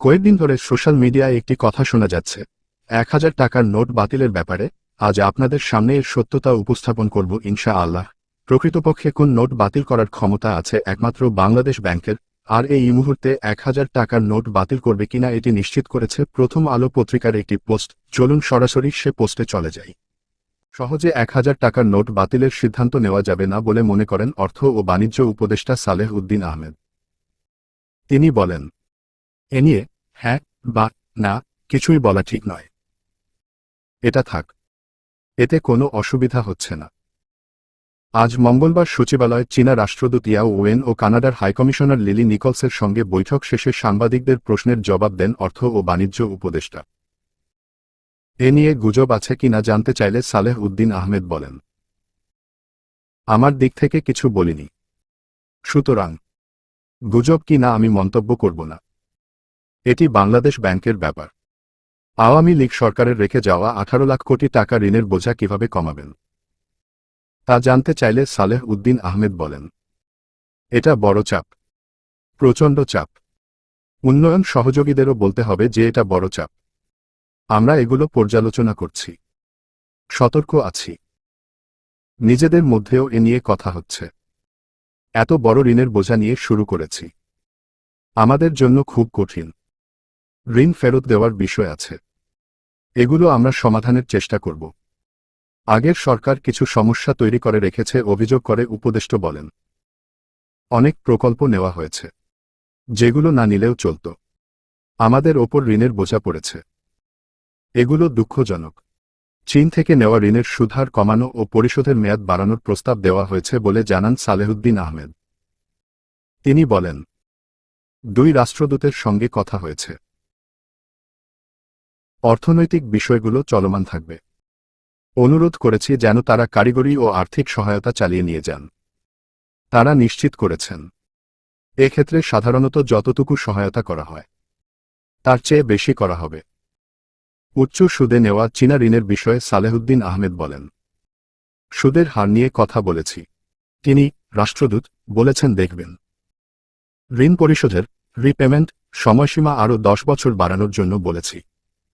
কয়েকদিন ধরে সোশ্যাল মিডিয়ায় একটি কথা শোনা যাচ্ছে। এক হাজার টাকার নোট বাতিলের ব্যাপারে আজ আপনাদের সামনে এর সত্যতা উপস্থাপন করব ইনশা আল্লাহ প্রকৃতপক্ষে কোন নোট বাতিল করার ক্ষমতা আছে একমাত্র বাংলাদেশ ব্যাংকের, আর এই মুহূর্তে এক হাজার টাকার নোট বাতিল করবে কিনা এটি নিশ্চিত করেছে প্রথম আলো পত্রিকার একটি পোস্ট। চলুন সরাসরি সে পোস্টে চলে যাই। সহজে এক হাজার টাকার নোট বাতিলের সিদ্ধান্ত নেওয়া যাবে না বলে মনে করেন অর্থ ও বাণিজ্য উপদেষ্টা সালেহ উদ্দিন আহমেদ। তিনি বলেন, এ নিয়ে হ্যাঁ বা না, কিছুই বলা ঠিক নয়। এটা থাক। এতে কোনো অসুবিধা হচ্ছে না। আজ মঙ্গলবার সচিবালয়ে চীনা রাষ্ট্রদূত ইয়াও ওয়েন ও কানাডার হাইকমিশনার লিলি নিকলসের সঙ্গে বৈঠক শেষে সাংবাদিকদের প্রশ্নের জবাব দেন অর্থ ও বাণিজ্য উপদেষ্টা। এ নিয়ে গুজব আছে কিনা জানতে চাইলে সালেহ উদ্দিন আহমেদ বলেন। আমার দিক থেকে কিছু বলিনি। সুতরাং, গুজব কি না আমি মন্তব্য করব না। এটি বাংলাদেশ ব্যাংকের ব্যাপার। আওয়ামী লীগ সরকারের রেখে যাওয়া আঠারো লাখ কোটি টাকা ঋণের বোঝা কীভাবে কমাবেন? তা জানতে চাইলে সালেহ উদ্দিন আহমেদ বলেন। এটা বড় চাপ। প্রচণ্ড চাপ। উন্নয়ন সহযোগীদেরও বলতে হবে যে এটা বড় চাপ। আমরা এগুলো পর্যালোচনা করছি। সতর্ক আছি। নিজেদের মধ্যেও এ নিয়ে কথা হচ্ছে। এত বড় ঋণের বোঝা নিয়ে শুরু করেছি। আমাদের জন্য খুব কঠিন। ঋণ ফেরত দেওয়ার বিষয় আছে। এগুলো আমরা সমাধানের চেষ্টা করব। আগের সরকার কিছু সমস্যা তৈরি করে রেখেছে অভিযোগ করে উপদেষ্ট বলেন। অনেক প্রকল্প নেওয়া হয়েছে। যেগুলো না নিলেও চলত। আমাদের ওপর ঋণের বোঝা পড়েছে। এগুলো দুঃখজনক। চীন থেকে নেওয়া ঋণের সুধার কমানো ও পরিশোধের মেয়াদ বাড়ানোর প্রস্তাব দেওয়া হয়েছে বলে জানান সালেহুদ্দিন আহমেদ। তিনি বলেন, দুই রাষ্ট্রদূতের সঙ্গে কথা হয়েছে। অর্থনৈতিক বিষয়গুলো চলমান থাকবে। অনুরোধ করেছি যেন তারা কারিগরি ও আর্থিক সহায়তা চালিয়ে নিয়ে যান। তারা নিশ্চিত করেছেন। এক্ষেত্রে সাধারণত যতটুকু সহায়তা করা হয়, তার চেয়ে বেশি করা হবে। উচ্চ সুদে নেওয়া চীনা ঋণের বিষয়ে সালেহুদ্দিন আহমেদ বলেন, সুদের হার নিয়ে কথা বলেছি। তিনি রাষ্ট্রদূত বলেছেন, দেখবেন। ঋণ পরিশোধের রিপেমেন্ট সময়সীমা আরও দশ বছর বাড়ানোর জন্য বলেছি।